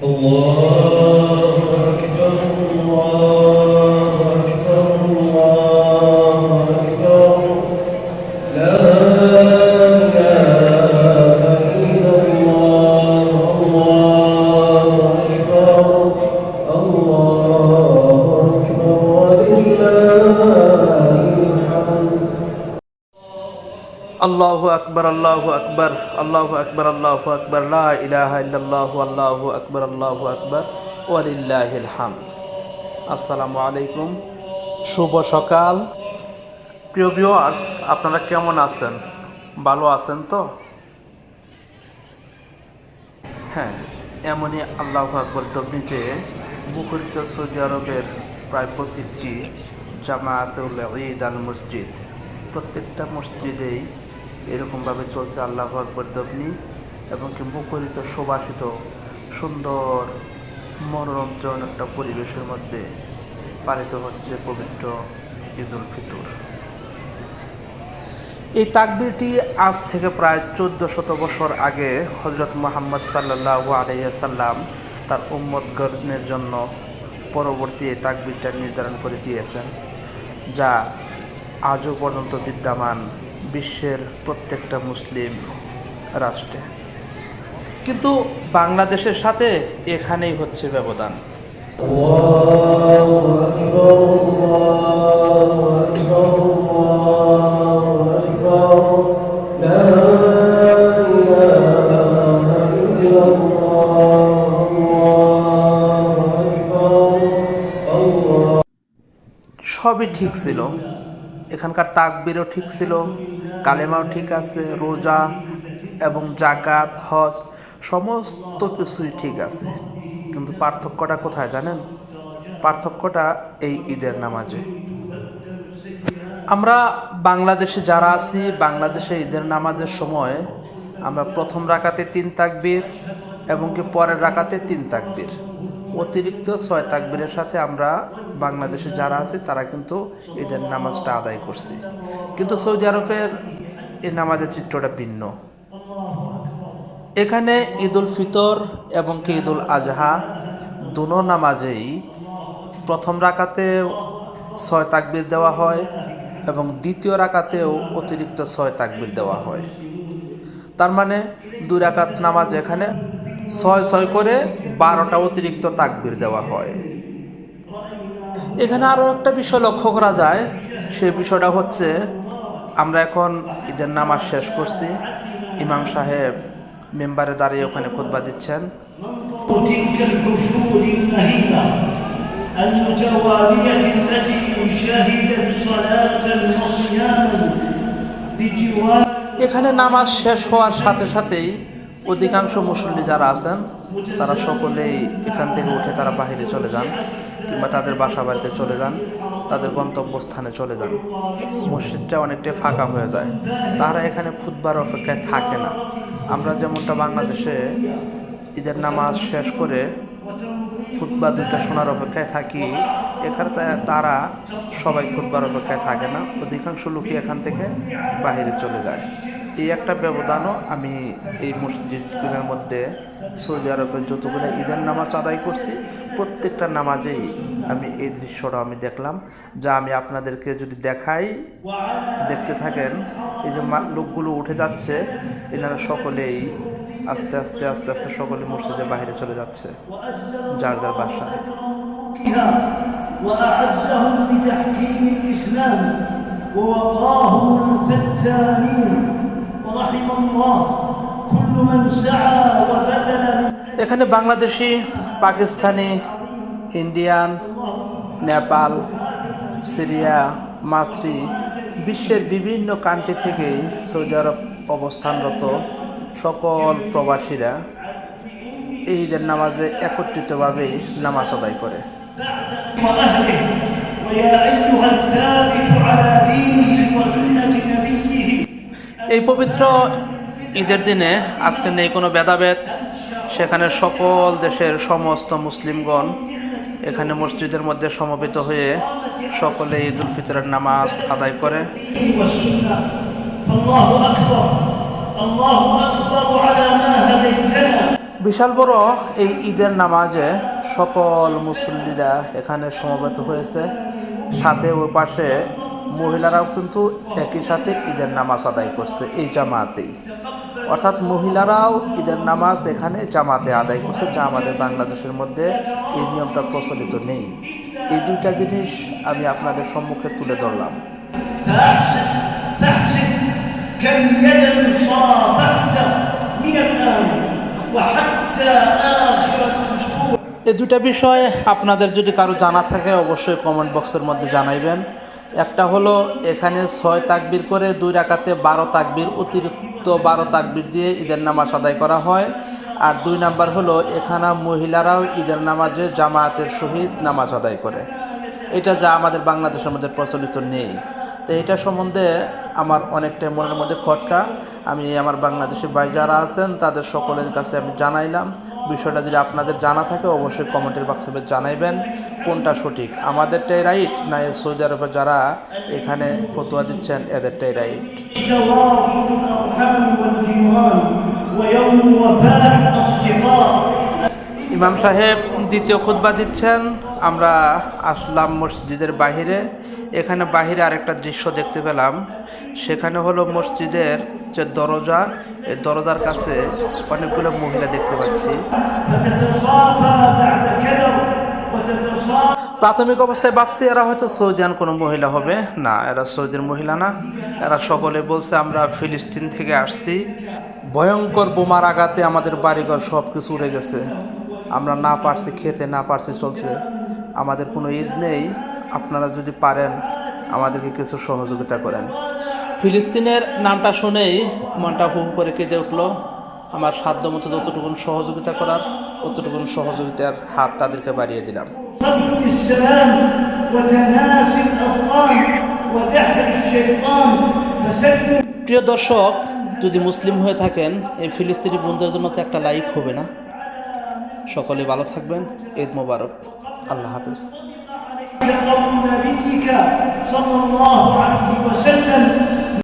Allah. আল্লাহু আকবর আল্লাহু আকবর, আল্লাহ আকবর, আল্লাহু আকবর ইলাহা ইল্লাল্লাহু, আল্লাহু আকবর আল্লাহু আকবর, ওয়ালিল্লাহিল হামদ। আসসালামু আলাইকুম, শুভ সকাল। প্রিয় ভিউয়ার্স আপনারা কেমন আছেন? ভালো আছেন তো? হ্যাঁ এমনই আল্লাহ আকবর তবনিতে মুখরিত সৌদি আরবের প্রায় প্রতিটি জামায়াতুল ঈদ আল মসজিদ। প্রত্যেকটা মসজিদেই এরকমভাবে চলছে আল্লাহু আকবর তবনি এবং কি মুখরিত সুবাসিত সুন্দর, মনোরঞ্জন একটা পরিবেশের মধ্যে পালিত হচ্ছে পবিত্র ঈদ উল ফিতর। এই তাকবিরটি আজ থেকে প্রায় চোদ্দ শত বছর আগে হজরত মোহাম্মদ সাল্লাহ আলাইসাল্লাম তার উম্মতগণের জন্য পরবর্তী এই তাকবিরটা নির্ধারণ করে দিয়েছেন, যা আজও পর্যন্ত বিদ্যমান। বিশ্বের প্রত্যেকটা মুসলিম রাষ্ট্রে। কিন্তু বাংলাদেশের সাথে এখানেই হচ্ছে ব্যবধান। সবই ঠিক ছিল। এখানকার তাকবিরও ঠিক ছিল, কালেমাও ঠিক আছে, রোজা এবং জাকাত হজ, সমস্ত কিছুই ঠিক আছে। কিন্তু পার্থক্যটা কোথায় জানেন? পার্থক্যটা এই ঈদের নামাজে। আমরা বাংলাদেশে যারা আছি, বাংলাদেশে ঈদের নামাজের সময় আমরা প্রথম রাকাতে তিন তাকবীর এবং কি পরের রাকাতে তিন তাকবীর। অতিরিক্ত ছয় তাকবীরের সাথে আমরা বাংলাদেশে যারা আছে, তারা কিন্তু ঈদের নামাজটা আদায় করছে। কিন্তু সৌদি আরবের এই নামাজের চিত্রটা ভিন্ন। এখানে ঈদুল ফিতর এবং কি ঈদুল আজহা দুনো নামাজেই প্রথম রাকাতে ছয় তাকবির দেওয়া হয় এবং দ্বিতীয় রাকাতেও অতিরিক্ত ছয় তাকবির দেওয়া হয়। তার মানে দুই রাকাত নামাজ এখানে ছয় ছয় করে বারোটা অতিরিক্ত তাকবির দেওয়া হয়। এখানে আরও একটা বিষয় লক্ষ্য করা যায় সেই বিষয়টা হচ্ছে আমরা এখন ঈদের নামাজ শেষ করছি ইমাম সাহেব মেম্বারে দাঁড়িয়ে ওখানে খুতবা দিচ্ছেন تلك الحشود المهيبة المتوالية التي شهدت صلاة وصياما بجوار এখানে নামাজ শেষ হওয়ার সাথে সাথেই অধিকাংশ মুসল্লি যারা আছেন তারা সকলেই এখান থেকে উঠে তারা বাহিরে চলে যান কিংবা তাদের বাসা বাড়িতে চলে যান, তাদের গন্তব্যস্থানে চলে যান। মসজিদটা অনেকটাই ফাঁকা হয়ে যায়। তারা এখানে খুদবার অপেক্ষায় থাকে না। আমরা যেমনটা বাংলাদেশে ঈদের নামাজ শেষ করে খুতবা দুইটা শোনার অপেক্ষায় থাকি, এখানে তারা সবাই খুতবার অপেক্ষায় থাকে না। অধিকাংশ লোকই এখান থেকে বাইরে চলে যায়। এই একটা ব্যবধানও আমি এই মসজিদগুলোর মধ্যে সৌদি আরবের যতগুলো ঈদের নামাজ আদায় করছি প্রত্যেকটা নামাজেই আমি এই দৃশ্যটা আমি দেখলাম যা আমি আপনাদেরকে যদি দেখাই দেখতে থাকেন এই যে মা- লোকগুলো উঠে যাচ্ছে এনারা সকলেই আস্তে আস্তে আস্তে আস্তে সকলে মসজিদের বাইরে চলে যাচ্ছে যার যার বাসায় بها وأعزهم بتحكيم الإسلام ووقاهم الفتانين এখানে বাংলাদেশি, পাকিস্তানি, ইন্ডিয়ান, নেপাল, সিরিয়া, মাসরি, বিশ্বের বিভিন্ন কান্ট্রি থেকে সৌদি আরব অবস্থানরত সকল প্রবাসীরা এই ঈদের নামাজে একত্রিতভাবে নামাজ আদায় করে। এই পবিত্র ঈদের দিনে আজকে নেই কোনো ভেদাভেদ। সেখানে সকল দেশের সমস্ত মুসলিমগণ এখানে মসজিদের মধ্যে সমবেত হয়ে সকলে ঈদ উল ফিতরের নামাজ আদায় করে। বিশাল বড় এই ঈদের নামাজে সকল মুসল্লিরা এখানে সমবেত হয়েছে। সাথে ও পাশে মহিলারাও কিন্তু একই সাথে ঈদের নামাজ আদায় করছে এই জামাতেই। অর্থাৎ মহিলারাও ঈদের নামাজ এখানে জামাতে আদায় করছে, যা আমাদের বাংলাদেশের মধ্যে এই নিয়মটা প্রচলিত নেই। এই দুইটা জিনিস আমি আপনাদের সম্মুখে তুলে ধরলাম। এই দুটা বিষয়ে আপনাদের যদি কারও জানা থাকে, অবশ্যই কমেন্ট বক্সের মধ্যে জানাইবেন। একটা হলো এখানে ছয় তাকবির করে দুই রাখাতে বারো তাকবির, অতিরিক্ত বারো তাকবির দিয়ে ঈদের নামাজ আদায় করা হয়। আর দুই নাম্বার হলো এখানে মহিলারাও ঈদের নামাজে জামায়াতের সহিত নামাজ আদায় করে। এটা যা আমাদের বাংলাদেশের মধ্যে প্রচলিত নেই। তো এটা সম্বন্ধে আমার অনেকটাই মনের মধ্যে খটকা। আমি আমার বাংলাদেশি ভাই যারা আছেন, তাদের সকলের কাছে আমি জানাইলাম। বিষয়টা যদি আপনাদের জানা থাকে, অবশ্যই কমেন্টের বাক্সে জানাইবেন কোনটা সঠিক। আমাদেরটাই রাইট না সৌদি আরবে যারা এখানে ফতোয়া দিচ্ছেন এদেরটাই রাইট? ইমাম সাহেব, দ্বিতীয় খুদ্া দিচ্ছেন। আমরা আসলাম মসজিদের বাহিরে। এখানে বাহিরে আরেকটা দৃশ্য দেখতে পেলাম। সেখানে হলো মসজিদের যে দরজা, এই দরজার কাছে অনেকগুলো মহিলা দেখতে পাচ্ছি। প্রাথমিক অবস্থায় ভাবছি এরা হয়তো সৌদিয়ান কোনো মহিলা হবে। না, এরা সৌদির মহিলা না। এরা সকলে বলছে, আমরা ফিলিস্তিন থেকে আসছি। ভয়ঙ্কর বোমার আঘাতে আমাদের বাড়িঘর সব কিছু উড়ে গেছে। আমরা না পারছি, খেতে না পারছি, চলছে। আমাদের কোনো ঈদ নেই। আপনারা যদি পারেন আমাদেরকে কিছু সহযোগিতা করেন। ফিলিস্তিনের নামটা শুনেই মনটা হুম করে কেঁদে উঠল। আমার সাধ্য মতো যতটুকুন সহযোগিতা করার, অতটুকুন সহযোগিতার হাত তাদেরকে বাড়িয়ে দিলাম। প্রিয় দর্শক, যদি মুসলিম হয়ে থাকেন, এই ফিলিস্তিনি বন্ধুদের জন্য তো একটা লাইক হবে না। সকলে ভালো থাকবেন। ঈদ মোবারক। আল্লাহ হাফেজ। قول نبيك صلى الله عليه وسلم